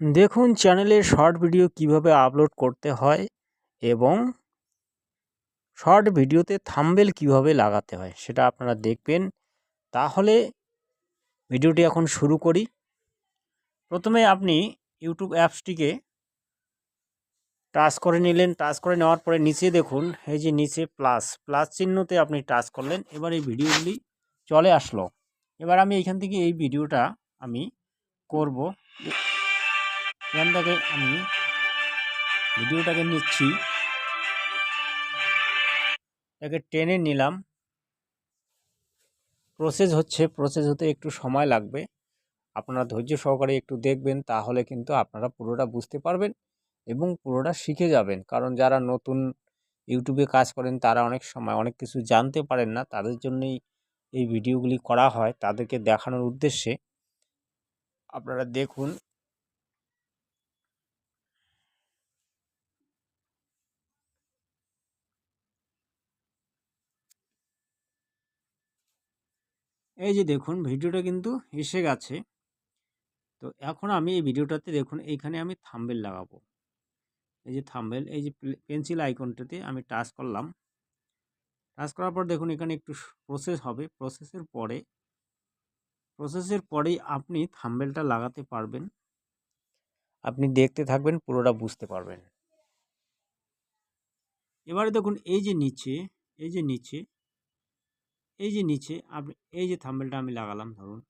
দেখুন চ্যানেলে short video কীভাবে আপলোড করতে হয় এবং শর্ট ভিডিওতে থাম্বেল কীভাবে লাগাতে হয় সেটা আপনারা দেখবেন। তাহলে ভিডিওটি এখন শুরু করি। প্রথমে আপনি ইউটিউব অ্যাপসটিকে টাচ করে নিলেন। টাচ করে নেওয়ার পরে নিচে দেখুন, এই যে নিচে প্লাস প্লাস চিহ্নতে আপনি টাচ করলেন। এবার এই ভিডিওগুলি চলে আসলো। এবার আমি এখান থেকে এই ভিডিওটা আমি করব। এখান থেকে আমি ভিডিওটাকে নিচ্ছি। এটাকে টেনে নিলাম। প্রসেস হচ্ছে প্রসেস হতে একটু সময় লাগবে। আপনারা ধৈর্য সহকারে একটু দেখবেন, তাহলে কিন্তু আপনারা পুরোটা বুঝতে পারবেন এবং পুরোটা শিখে যাবেন। কারণ যারা নতুন ইউটিউবে কাজ করেন, তারা অনেক সময় অনেক কিছু জানতে পারেন না। তাদের জন্যই এই ভিডিওগুলি করা হয়, তাদেরকে দেখানোর উদ্দেশ্যে। আপনারা দেখুন এই যে দেখুন, ভিডিওটা কিন্তু এসে গেছে। তো এখন আমি এই ভিডিওটাতে দেখুন, এইখানে আমি থাম্বেল লাগাবো। এই যে থাম্বেল, এই যে পেন্সিল আইকনটাতে আমি টাচ করলাম। টাচ করার পর দেখুন, এখানে একটু প্রসেস হবে। প্রসেসের পরে প্রসেসের পরেই আপনি থাম্বেলটা লাগাতে পারবেন। আপনি দেখতে থাকবেন, পুরোটা বুঝতে পারবেন। এবারে দেখুন, এই যে নিচে, এই যে নিচে এই যে নিচে আপনি এই যে থাম্বেলটা আমি লাগালাম ধরুন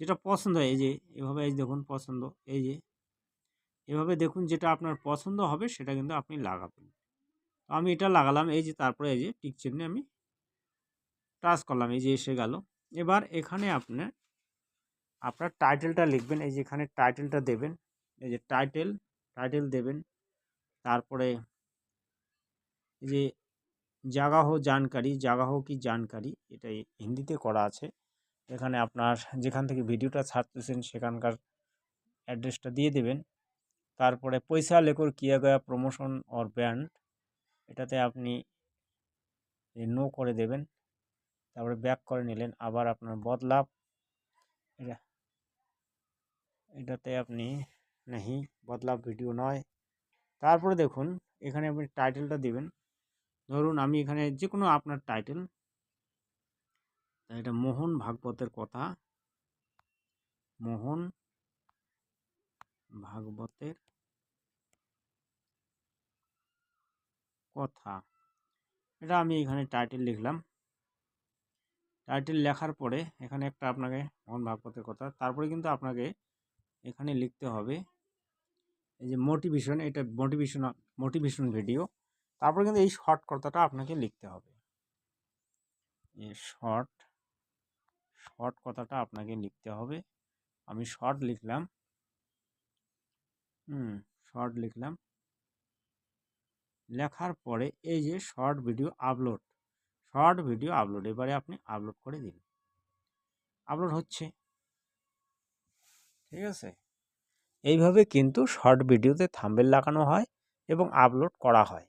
যেটা পছন্দ হয় এই যে এভাবে এই দেখুন পছন্দ এই যে এভাবে দেখুন যেটা আপনার পছন্দ হবে সেটা কিন্তু আপনি লাগাবেন তো আমি এটা লাগালাম এই যে তারপরে এই যে টিক চিহ্নে আমি টাচ করলাম এই যে এসে গেল এবার এখানে আপনার আপনার টাইটেলটা লিখবেন এই যে এখানে টাইটেলটা দেবেন এই যে টাইটেল টাইটেল দেবেন তারপরে এই যে জাগাহ জানকারি জাগাহ কি জানকারি এটা হিন্দিতে করা আছে। এখানে আপনার যেখান থেকে ভিডিওটা ছাড়তেছেন সেখানকার অ্যাড্রেসটা দিয়ে দেবেন। তারপরে পয়সা লেখর কিয়া গয়া প্রমোশন অর ব্র্যান্ড এটাতে আপনি নো করে দেবেন। তারপরে ব্যাক করে নিলেন, আবার আপনার বদলাভ এটা, এটাতে আপনি নাহি বদলাভ ভিডিও নয়। তারপরে দেখুন, এখানে আপনি টাইটেলটা দিবেন। ধরুন আমি এখানে যে কোনো আপনার টাইটেল এটা মোহন ভাগবতের কথা। মোহন ভাগবতের কথা। এটা আমি এখানে টাইটেল লিখলাম। টাইটেল লেখার পরে এখানে একটা আপনাকে মোহন ভাগবতের কথা, তারপরে কিন্তু আপনাকে এখানে লিখতে হবে। এই যে মোটিভেশন এটা মোটিভেশন মোটিভেশন ভিডিও তারপরে কিন্তু এই শর্ট কথাটা আপনাকে লিখতে হবে। শর্ট শর্ট কথাটা আপনাকে লিখতে হবে। আমি শর্ট লিখলাম। হুম, শর্ট লিখলাম। লেখার পরে এই যে short video upload, short video upload, এবারে আপনি আপলোড করে দিন। আপলোড হচ্ছে। ঠিক আছে? এইভাবে কিন্তু শর্ট ভিডিওতে থাম্বেল লাগানো হয় এবং আপলোড করা হয়।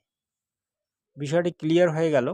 বিষয়টি ক্লিয়ার হয়ে গেল।